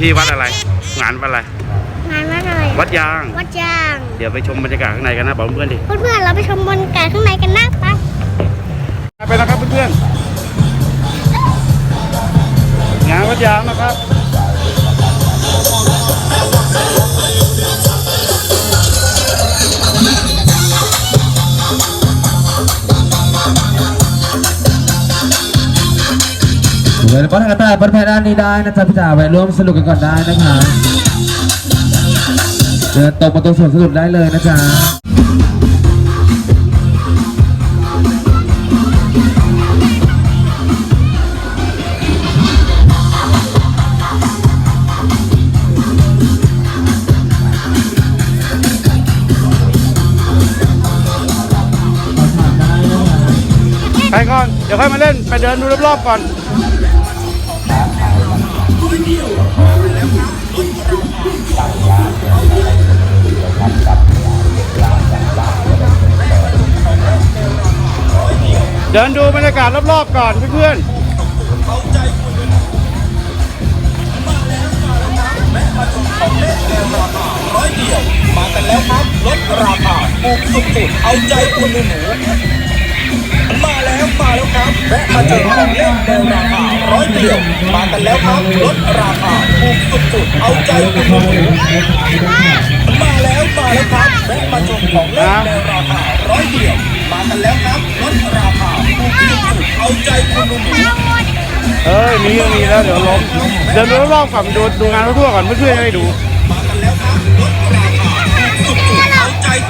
ที่วัดอะไร งานวัดอะไร งานวัดอะไร วัดยาง วัดยาง เดี๋ยวไปชมบรรยากาศข้างในกันนะบอกเพื่อนๆดิ เพื่อนๆเราไปชมบรรยากาศข้างในกันนะไป ไปนะครับเพื่อนๆงานวัดยางนะครับ เดี๋ยวก็ทางตาบนแพด้านนี้ได้นะจ๊ะพี่จ๋าไปร่วมสนุกกันก่อนได้นะคะเดินตรงประตูสวนสนุกได้เลยนะจ๊ะไปก่อน เดี๋ยวค่อยมาเล่น ไปเดินดูรอบๆก่อน เดินดูบรรยากาศรอบๆก่อนเพื่อนร้อยเดียวมากันแล้วครับลดราคาถูกสุดๆเอาใจคุณหนูมาแล้วมาแล้วครับแวะมาเจอของเล่นในราคาร้อยเดียวมากันแล้วครับลดราคาถูกสุดๆเอาใจคุณหนูหนูมาแล้วมาแล้วครับแวะมาชมของเล่นในราคาร้อยเดียวมากันแล้วครับลดราคา เอ้ยมีก็มีแล้วเดี๋ยวล้มเดินดูรอบๆก่อนดูดูงานทั่วๆก่อนเพื่อนๆจะได้ดู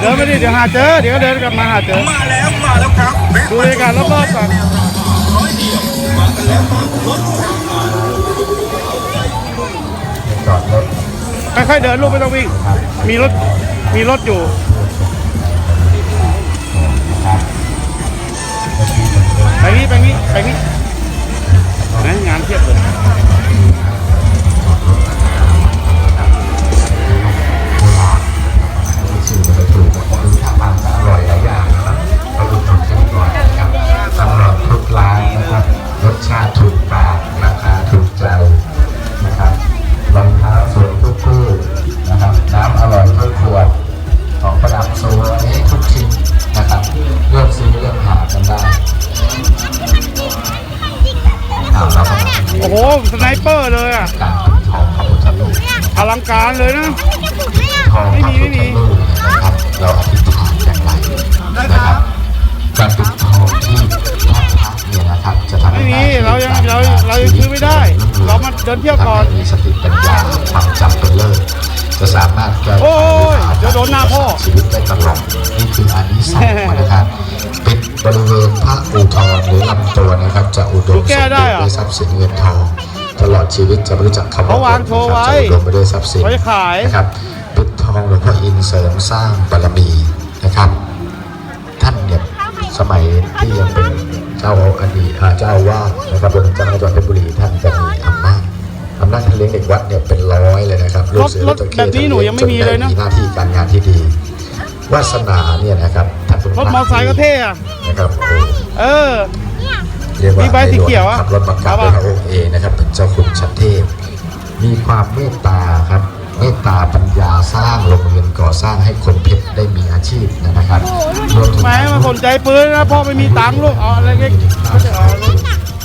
เดินไปดิเดี๋ยวหาเจอเดี๋ยวเดินกลับมาหาเจอมาแล้วมาแล้วครับดูบรรยากาศรอบๆก่อนค่อยๆเดินลูกไม่ต้องวิ่งมีรถมีรถอยู่ไปนี้ไปนี้ไปนี้ การเลยนะทองพระพุทธรูปนะครับเราอธิษฐานอย่างไรนะครับการปิดทองที่ท่านพระเนี่ยนะครับจะทำให้ไม่มีเรายังเราเรายังซื้อไม่ได้ เรามาเดินเที่ยวก่อนทำให้มีสติปัญญาความจำเป็นเลิศจะสามารถแก้โอ้ยปัญหาเดี๋ยวโดนหน้าพ่อชีวิตได้ตลอดนี่คืออานิสงส์นะครับปิดบริเวณพระอูทองหรือลำตัวนะครับ จะอุดมดูสแก้มได้บูรเหรอณ์ด้วยทรัพย์สินเงินทอง ตลอดชีวิตจะไม่รู้จักคำว่าเขาวางโชว์ไว้จะอุดมไปด้วยทรัพย์สินไว้ขายนะครับปิดทองหลวงพ่ออินเสริมสร้างบารมีนะครับ ท่านเนี่ยสมัยที่ยังเป็นเจ้าอดีตอ่าเจ้าอาวาสนะครับเป็นเจ้าคณะจังหวัดเพชรบุรีท่านจะมีอำนาจอำนาจท่านเลี้ยงเด็กวัดเนี่ยเป็นร้อยเลยนะครับรถรถแบบนี้หนูยังไม่มีเลยนะจได้มีหน้าที่การงานที่ดีวาสนาเนี่ยนะครับท่านเป็นรถมอไซค์ก็เท่อะนะครับโอ้เออ เรียกว่ามีใบสีเขียวอะขับรถมากราบเอาพปะระองค์เองนะครับเป็นเจ้าคุณชัดเทพ มีความเมตตาครับเมตตาปัญญาสร้างโรงเรียนก่อสร้างให้คนเพชรได้มีอาชีพนะครับรวมถึงแหมมาสนใจปืนนะพ่อไม่มีตังค์ลูกเอาอะไรเล็กไม่ใช่เอา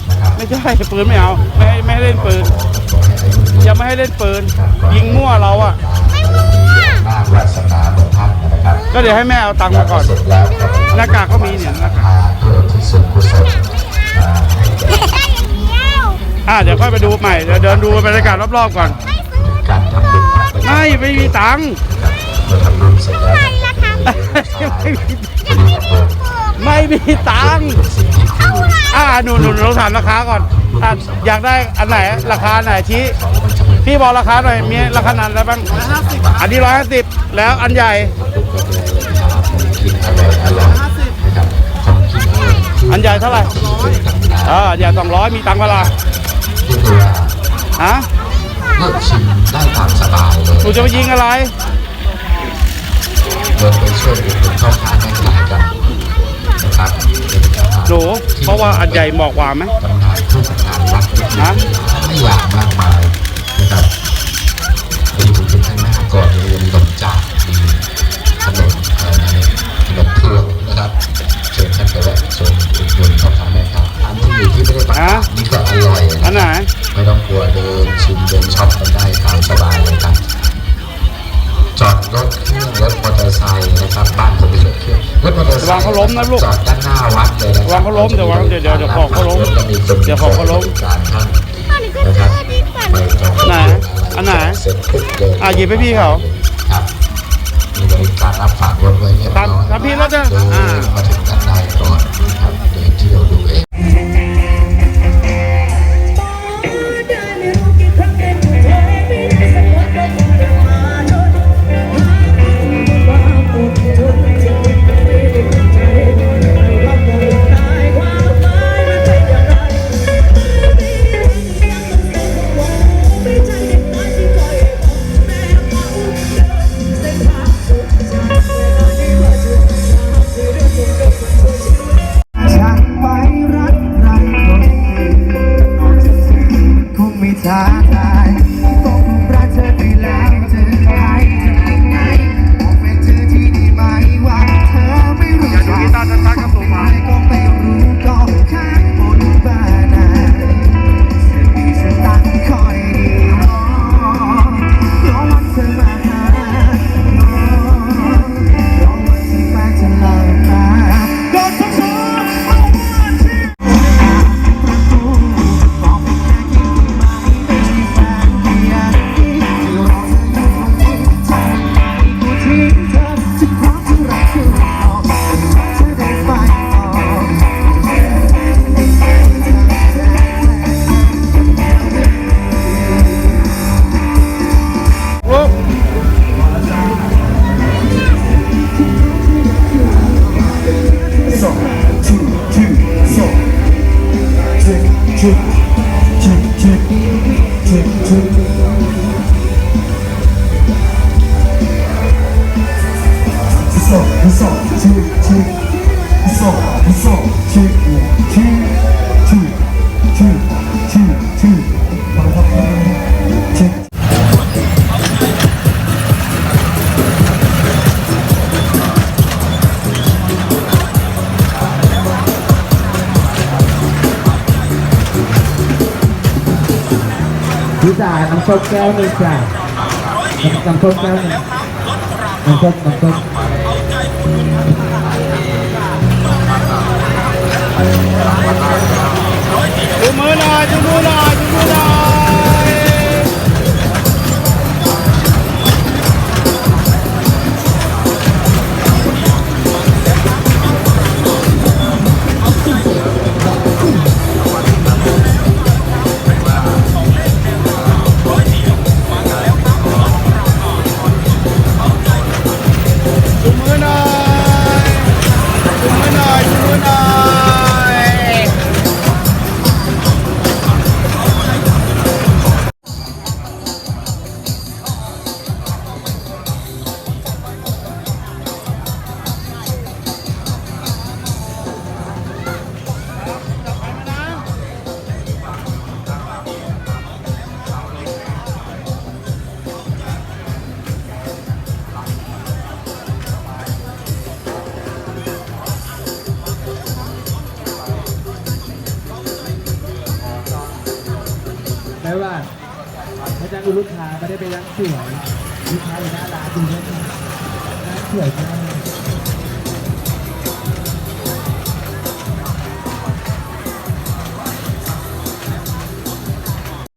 นะครับไม่ใช่ปืนไม่เอาไม่ให้ไม่ให้เล่นปืนขอให้อายุยืนอย่าไม่ให้เล่นปืน ยิงมั่วเราอะมากวาสนาของท่านนะครับก็เดี๋ยวให้แม่เอาตังค์มาก่อนเสร็จแล้วก็หน้ากากก็มีเนี่ยหน้ากากเพื่อที่ส่ว อะเดี๋ยวค่อยไปดูใหม่เดี๋ยวเดินดูบรรยากาศรอบๆก่อนการทำบุญพระประจำไม่ไม่มีตังค์นะครับเมื่อทำบุญเสร็จแล้วก็จะมีเลี้ยงซ้ายจะมีทำบุญไม่มีตังค์เป็นสิ่งที่คู่อ่าหนูหนูเราถามราคาก่อนอะอยากได้อันไหนราคาไหนชี้ของมันจะเป็นพี่บอกราคาหน่อยมีราคานั้นอะไรบ้างอันนี้ร้อยห้าสิบแล้วอันใหญ่ทุกคนเลยนะครับของกินอร่อยอร่อยนะครับของกินอร่อยที่อันใหญ่เท่าไหร่ที่เป็นตำนานอ่าอันใหญ่สองร้อยมีตังค์เวลาที่ เรียกว่าฮะเลือกชิมได้ตามสบายเลยหนูจะไปยิงอะไรเดินไปช่วยอุดหนุนพ่อค้าแม่ขายกันนะครับเป็นอาหารหนูเพราะว่าอันใหญ่เหมาะกว่าไหมจำหน่ายเพื่อสถานวัดที่ฮะหลายอย่างมากมายนะครับก่อนมีขนมจาก อร่อยอันไหนไม่ต้องกลัวเดินชิมเดินช็อปกันได้ตามสบายเลยครับจอดรถเครื่องรถมอเตอร์ไซค์นะครับบ้านผมมีรถเครื่องรถมอเตอร์ไซค์ระวังเขาล้มนะลูกจอดด้านหน้าวัดเลยนะคระวัรังเขาล้มเดี๋ยววางเดี๋ยวเดี๋ยวเดี๋ยวของเขาล้มแล้วมีคนเดี๋ยวของเขาล้มบริการท่านตอนนี้ก็นะคเจรับอดีกว่าไม่ต้องไหนอันไหนเสร็จปุ๊บเดินอะหยิบให้พี่เขาครับมีบริการรับฝากรถไว้เรียบร้อยตามตามพี่แล้วจ้ะเดินอ่ามาถึงด้านในก่อนนะครับเดินเที่ยวดูเอง 있어 있어 질질 있어 있어 질질질질 จ่าน้ำซุปแก้วหนึ่งจ้าน้ำซุปแก้วหนึ่งน้ำซุปน้ำส้มดูมือหน่อยดูมือหน่อยดูมือหน่อย ว่าอาจารย์ดูลูกค้าไม่ได้ไปยักสวยลูกค้าอยู่หน้าร้านดูเยอะมากร้านสวยมาก